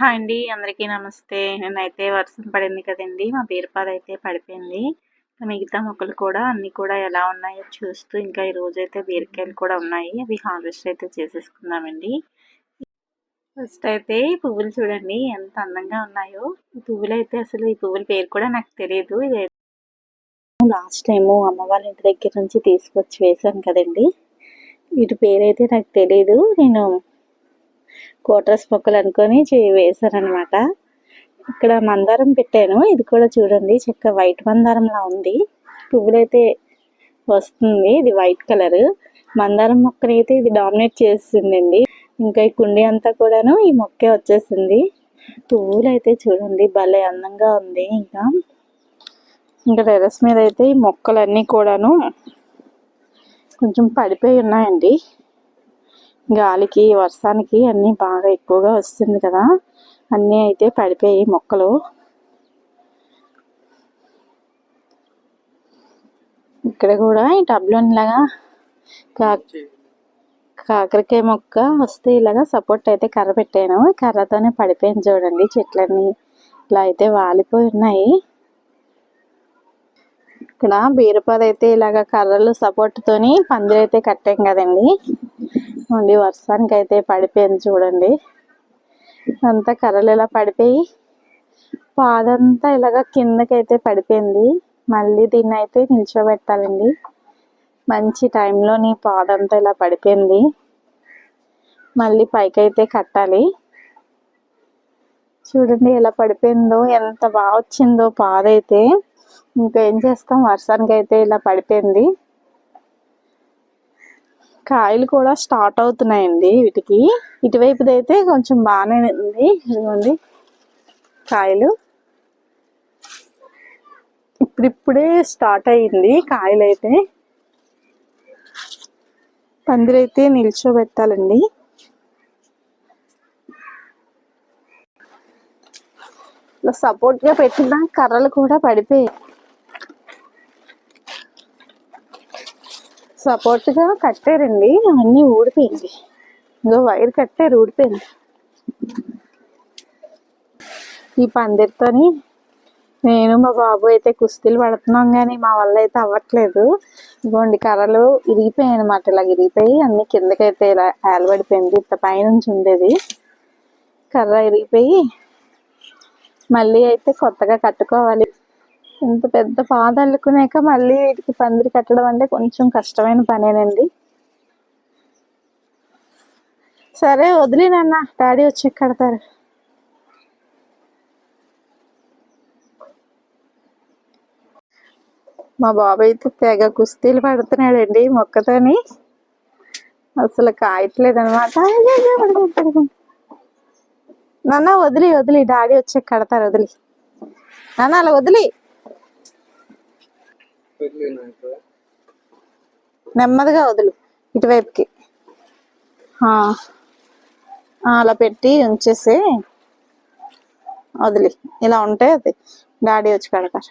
Hi అండి అందరికీ నమస్తే. నేనైతే వర్షం పడింది కదండి మా బీరపాద అయితే పడిపోయింది మిగతా మొక్కలు కూడా అన్నీ కూడా ఎలా ఉన్నాయో చూస్తూ ఇంకా ఈ రోజైతే బీరకాయలు కూడా ఉన్నాయి. అవి హార్వెస్ట్ అయితే చేసేసుకుందామండి. ఫస్ట్ అయితే ఈ పువ్వులు చూడండి ఎంత అందంగా ఉన్నాయో. ఈ పువ్వులు అయితే అసలు ఈ పువ్వుల పేరు కూడా నాకు తెలియదు లాస్ట్ టైము అమ్మ వాళ్ళ ఇంటి దగ్గర నుంచి తీసుకొచ్చి వేశాను కదండి. వీటి పేరైతే నాకు తెలియదు నేను కోటర్స్ మొక్కలు అనుకొని వేశారనమాట ఇక్కడ మందారం పెట్టాను. ఇది కూడా చూడండి చక్క వైట్ మందారంలా ఉంది. పువ్వులైతే వస్తుంది ఇది వైట్ కలర్. మందారం మొక్కనైతే ఇది డామినేట్ చేస్తుందండి. ఇంకా ఈ కుండీ అంతా కూడాను ఈ మొక్కే వచ్చేసింది. పువ్వులు అయితే చూడండి భలే అందంగా ఉంది ఇంకా. ఇంకా టెరస్ మీద అయితే ఈ మొక్కలన్నీ కూడాను కొంచెం పడిపోయి ఉన్నాయండి. గాలికి వర్షానికి అన్నీ బాగా ఎక్కువగా వస్తుంది కదా. అన్నీ అయితే పడిపోయి మొక్కలు. ఇక్కడ కూడా ఈ టబ్లోనిలాగా కా కాకరకాయ మొక్క వస్తే ఇలాగా సపోర్ట్ అయితే కర్ర పెట్టాను. కర్రతోనే పడిపోయింది చూడండి చెట్లన్నీ. ఇలా అయితే వాలిపోయి ఉన్నాయి. ఇక్కడ బీరపాద అయితే ఇలాగ కర్రలు సపోర్ట్తోని పందిరైతే కట్టాం కదండి. ఉండి వర్షానికి అయితే పడిపోయింది చూడండి. అంతా కర్రలు ఇలా పడిపోయి పాదంతా ఇలాగ కిందకైతే పడిపోయింది. మళ్ళీ దీన్ని అయితే నిల్చోబెట్టాలండి. మంచి టైంలో నీ పాదంతా ఇలా పడిపోయింది. మళ్ళీ పైకైతే కట్టాలి. చూడండి ఎలా పడిపోయిందో ఎంత బాగా వచ్చిందో పాదైతే. ఇంకా ఏం చేస్తాం? వర్షానికి అయితే ఇలా పడిపోయింది. కాయలు కూడా స్టార్ట్ అవుతున్నాయండి వీటికి. ఇటువైపుది అయితే కొంచెం బాగానే ఉంది. ఇదిగోండి కాయలు. ఇప్పుడిప్పుడే స్టార్ట్ అయ్యింది కాయలు అయితే పందిరైతే నిల్చోబెట్టాలండి. సపోర్ట్గా పెట్టిన కర్రలు కూడా పడిపోయాయి. సపోర్ట్గా కట్టారండి అన్నీ ఊడిపోయింది. ఇంకో వైర్ కట్టారు ఊడిపోయింది. ఈ పందిరితోని నేను మా బాబు అయితే కుస్తీలు పడుతున్నాం కానీ మా వల్ల అయితే అవ్వట్లేదు. ఇదిగోండి కర్రలు ఇరిగిపోయాయి అనమాట ఇలా ఇరిగిపోయి అన్ని కిందకైతే ఇలా ఏలబడిపోయింది ఇంత పైనుంచి ఉండేది. కర్ర ఇరిగిపోయి మళ్ళీ అయితే కొత్తగా కట్టుకోవాలి. ఇంత పెద్ద పాద అల్లుకున్నాక మళ్ళీ వీటికి పందిరి కట్టడం అంటే కొంచెం కష్టమైన పనేనండి. సరే వదిలేనన్న డాడీ వచ్చి కడతారు. మా బాబాయ్ అయితే తెగ కుస్తీలు పడుతున్నాడండి మొక్కతోని. అసలు కాయట్లేదు అనమాట నాన్న వదిలి వదిలి. డాడీ వచ్చి కడతారు వదిలి. నాన్న అలా వదిలి. నెమ్మదిగా వదులు ఇటువైపుకి. అలా పెట్టి ఉంచేసి వదిలి. ఇలా ఉంటే అది డాడీ వచ్చి కడతారు.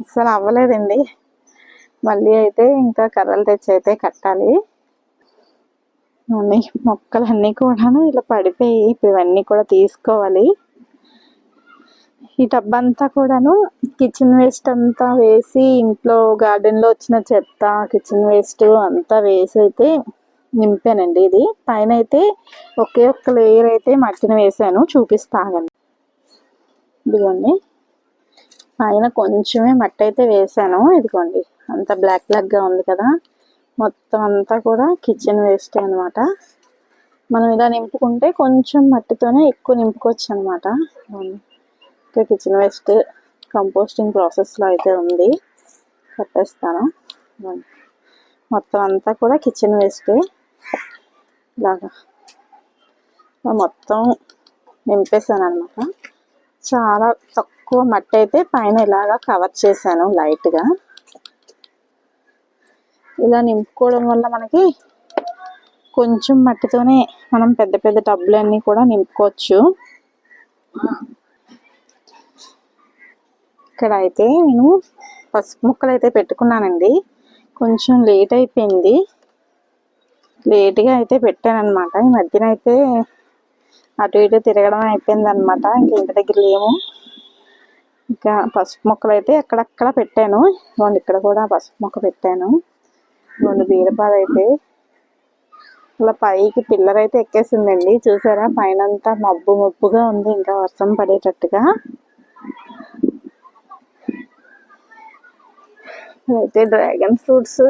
అసలు అవ్వలేదండి. మళ్ళీ అయితే ఇంకా కర్రలు తెచ్చి అయితే కట్టాలి. మొక్కలన్నీ కూడాను ఇలా పడిపోయి ఇప్పుడు ఇవన్నీ కూడా తీసుకోవాలి. ఈ టబ్ అంతా కూడాను కిచెన్ వేస్ట్ అంతా వేసి ఇంట్లో గార్డెన్లో వచ్చిన చెత్త కిచెన్ వేస్ట్ అంతా వేసి అయితే నింపానండి ఇది. పైన అయితే ఒకే ఒక్క లేయర్ అయితే మట్టిని వేసాను చూపిస్తాగండి ఇదిగోండి. పైన కొంచెమే మట్టి అయితే వేసాను ఇదిగోండి. అంత బ్లాక్ బ్లాక్గా ఉంది కదా. మొత్తం అంతా కూడా కిచెన్ వేస్ట్ అనమాట మనం ఇలా నింపుకుంటే కొంచెం మట్టితోనే ఎక్కువ నింపుకోవచ్చు అనమాట ఇంకా కిచెన్ వేస్ట్ కంపోస్టింగ్ ప్రాసెస్లో అయితే ఉంది. కట్టేస్తాను. మొత్తం అంతా కూడా కిచెన్ వేస్ట్ ఇలాగా. మొత్తం నింపేశాను అనమాట చాలా తక్కువ మట్టి అయితే పైన ఇలాగా కవర్ చేశాను లైట్గా. ఇలా నింపుకోవడం వల్ల మనకి కొంచెం మట్టితోనే మనం పెద్ద పెద్ద టబ్బులన్నీ కూడా నింపుకోవచ్చు. ఇక్కడ అయితే నేను పసుపు ముక్కలు అయితే పెట్టుకున్నానండి. కొంచెం లేట్ అయిపోయింది. లేట్గా అయితే పెట్టాను ఈ మధ్యన అయితే అటు ఇటు తిరగడం అయిపోయింది అనమాట ఇంకా ఇంటి దగ్గర లేము. ఇంకా పసుపు మొక్కలు అయితే అక్కడక్కడ పెట్టాను. ఇక్కడ కూడా పసుపు మొక్క పెట్టాను. రెండు బీరపాలు అయితే ఇలా పైకి పిల్లర్ అయితే ఎక్కేసిందండి. చూసారా? పైన అంతా మబ్బు మబ్బుగా ఉంది. ఇంకా వర్షం పడేటట్టుగా. అయితే డ్రాగన్ ఫ్రూట్స్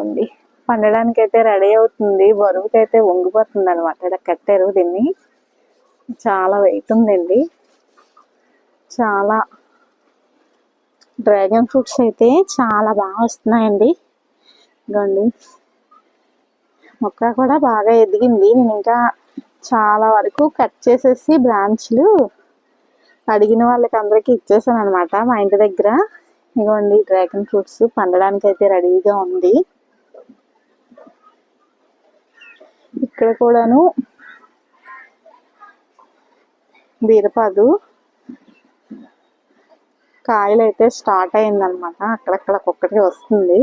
ఉంది పండడానికి అయితే రెడీ అవుతుంది. బరువుకి అయితే వంగిపోతుంది అనమాట ఇలా కట్టారు దీన్ని. చాలా వెయిట్ ఉందండి. చాలా డ్రాగన్ ఫ్రూట్స్ అయితే చాలా బాగా వస్తున్నాయండి. ఇదిగోండి. మొక్క కూడా బాగా ఎదిగింది. నేను ఇంకా చాలా వరకు కట్ చేసేసి బ్రాంచ్లు అడిగిన వాళ్ళకి అందరికీ ఇచ్చేసాను అనమాట మా ఇంటి దగ్గర. ఇదిగోండి డ్రాగన్ ఫ్రూట్స్ పండడానికి అయితే రెడీగా ఉంది. ఇక్కడ కూడాను బీరపాదు కాయలు అయితే స్టార్ట్ అయిందనమాట అక్కడక్కడ ఒక్కొక్కటి వస్తుంది.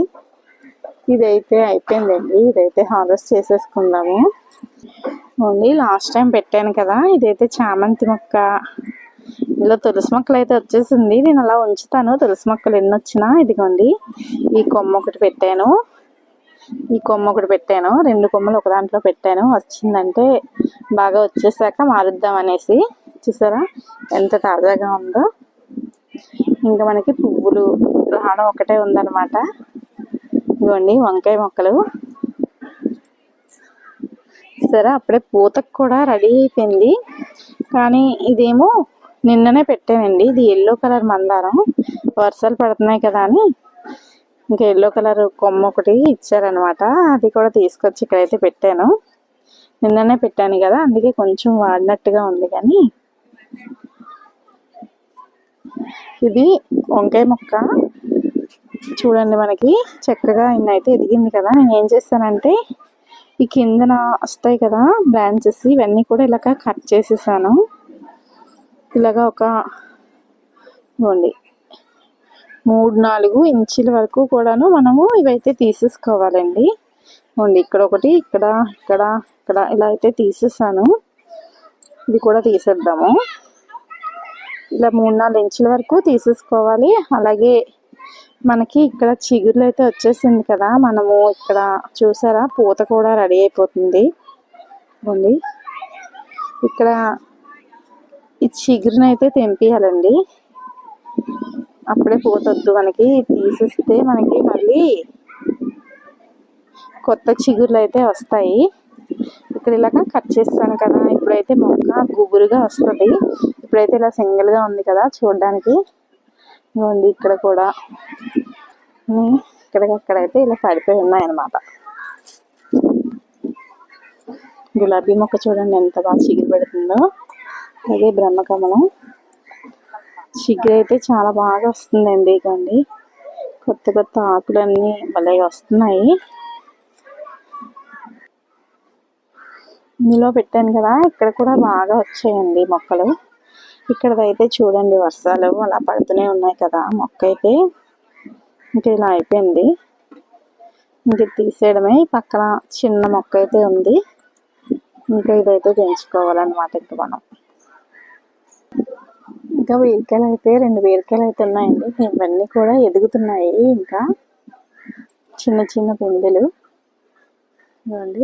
ఇదైతే అయిపోయిందండి. ఇదైతే హార్వెస్ట్ చేసేసుకుందాము. ఓన్లీ లాస్ట్ టైం పెట్టాను కదా. ఇదైతే చామంతి మొక్క. ఇలా తులసి మొక్కలు అయితే వచ్చేసింది. నేను అలా ఉంచుతాను. తులసి మొక్కలు ఎన్ని వచ్చినా ఇదిగోండి. ఈ కొమ్మ ఒకటి పెట్టాను. ఈ కొమ్మ ఒకటి పెట్టాను. రెండు కొమ్మలు ఒక దాంట్లో పెట్టాను. వచ్చిందంటే బాగా వచ్చేసాక మారుద్దాం అనేసి. చూసారా? ఎంత తాజాగా ఉందో. ఇంకా మనకి పువ్వులు రావడం ఒకటే ఉందన్నమాట. ఇవ్వండి వంకాయ మొక్కలు. సరే అప్పుడే పూతకు కూడా రెడీ అయిపోయింది. కానీ ఇదేమో నిన్ననే పెట్టానండి. ఇది ఎల్లో కలర్ మందారం. వర్షాలు పడుతున్నాయి కదా అని ఇంకా ఎల్లో కలర్ కొమ్మ ఒకటి ఇచ్చారనమాట అది కూడా తీసుకొచ్చి ఇక్కడైతే పెట్టాను. నిన్ననే పెట్టాను కదా అందుకే కొంచెం వాడినట్టుగా ఉంది కానీ ఇది వంకాయ మొక్క. చూడండి మనకి చక్కగా ఇన్నైతే ఎదిగింది కదా. నేను ఏం చేస్తానంటే ఈ కిందన వస్తాయి కదా బ్రాంచెస్ ఇవన్నీ కూడా ఇలాగ కట్ చేసేసాను. ఇలాగా ఒక ఇవ్వండి. మూడు నాలుగు ఇంచుల వరకు కూడాను మనము ఇవైతే తీసేసుకోవాలండి. ఇవ్వండి ఇక్కడ ఒకటి ఇక్కడ ఇక్కడ ఇక్కడ ఇలా అయితే తీసేసాను. ఇది కూడా తీసేద్దాము. ఇలా మూడు నాలుగు ఇంచుల వరకు తీసేసుకోవాలి. అలాగే మనకి ఇక్కడ చిగురులు అయితే వచ్చేసింది కదా. మనము ఇక్కడ చూసారా? పూత కూడా రెడీ అయిపోతుంది. ఉంది ఇక్కడ ఈ చిగురుని అయితే తెంపియాలండి. అప్పుడే పోతొద్దు మనకి. తీసేస్తే మనకి మళ్ళీ కొత్త చిగుర్లు అయితే వస్తాయి. ఇక్కడ ఇలాగ కట్ చేస్తాను కదా. ఇప్పుడైతే మొక్క గుబురుగా వస్తుంది. ఇప్పుడైతే ఇలా సింగిల్గా ఉంది కదా చూడడానికి. ఇవ్వండి ఇక్కడ కూడా. ఇక్కడికక్కడైతే ఇలా పడిపోయి ఉన్నాయన్నమాట. గులాబీ మొక్క చూడండి ఎంత బాగా చిగురు పెడుతుందో అదే బ్రహ్మకమలం. చిగురు అయితే చాలా బాగా వస్తుందండి ఇకండి కొత్త కొత్త ఆకులన్నీ భలే వస్తున్నాయి. ఇందులో పెట్టాను కదా ఇక్కడ కూడా బాగా వచ్చాయండి మొక్కలు. ఇక్కడైతే చూడండి వర్షాలు అలా పడుతూనే ఉన్నాయి కదా మొక్క అయితే ఇంకా ఇలా అయిపోయింది. ఇంక తీసేయడమే. పక్కన చిన్న మొక్క అయితే ఉంది. ఇంకా ఇదైతే పెంచుకోవాలన్నమాట ఇంక మనం. ఇంకా బీరకాయలు అయితే రెండు బీరకాయలు అయితే ఉన్నాయండి. ఇవన్నీ కూడా ఎదుగుతున్నాయి ఇంకా. చిన్న చిన్న పిందెలు ఇవ్వండి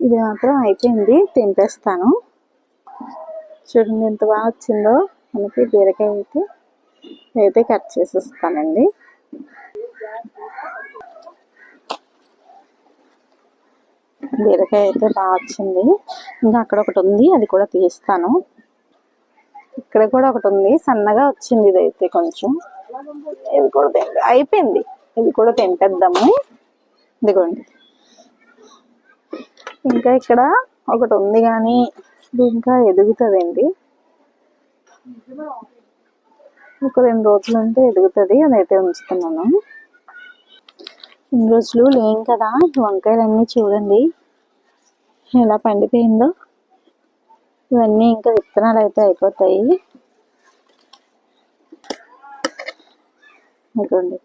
ఇది మాత్రం అయిపోయింది. తెంపేస్తాను. చూడండి ఎంత బాగా వచ్చిందో. మనకి బీరకాయ అయితే అయితే కట్ చేసేస్తానండి. బీరకాయ అయితే బాగా వచ్చింది. ఇంకా అక్కడ ఒకటి ఉంది అది కూడా తీస్తాను. ఇక్కడ కూడా ఒకటి ఉంది సన్నగా వచ్చింది ఇది అయితే కొంచెం. ఇది కూడా అయిపోయింది. ఇది కూడా తెంపేద్దాము ఇదిగోండి. ఇంకా ఇక్కడ ఒకటి ఉంది కానీ ఇంకా ఎదుగుతుందండి. ఒక రెండు రోజులు ఉంటే ఎదుగుతుంది అదైతే ఉంచుతున్నాను. ఇన్ని రోజులు లేం కదా వంకాయలన్నీ చూడండి. ఎలా పండిపోయిందో. ఇవన్నీ ఇంకా విత్తనాలు అయితే అయిపోతాయి. ఇదిగోండి.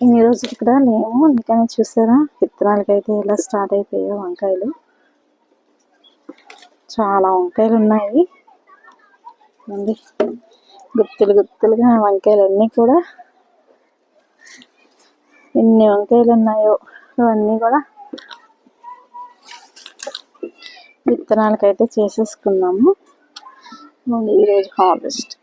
ఇన్ని రోజులు ఇక్కడ లేము అందుకని చూసారా విత్తనాలకైతే ఎలా స్టార్ట్ అయిపోయాయో వంకాయలు. చాలా వంకాయలు ఉన్నాయి గుత్తులు గుత్తులుగా వంకాయలు అన్నీ కూడా. ఎన్ని వంకాయలు ఉన్నాయో ఇవన్నీ కూడా విత్తనాలకైతే చేసేసుకున్నాము. ఈరోజు హార్వెస్ట్.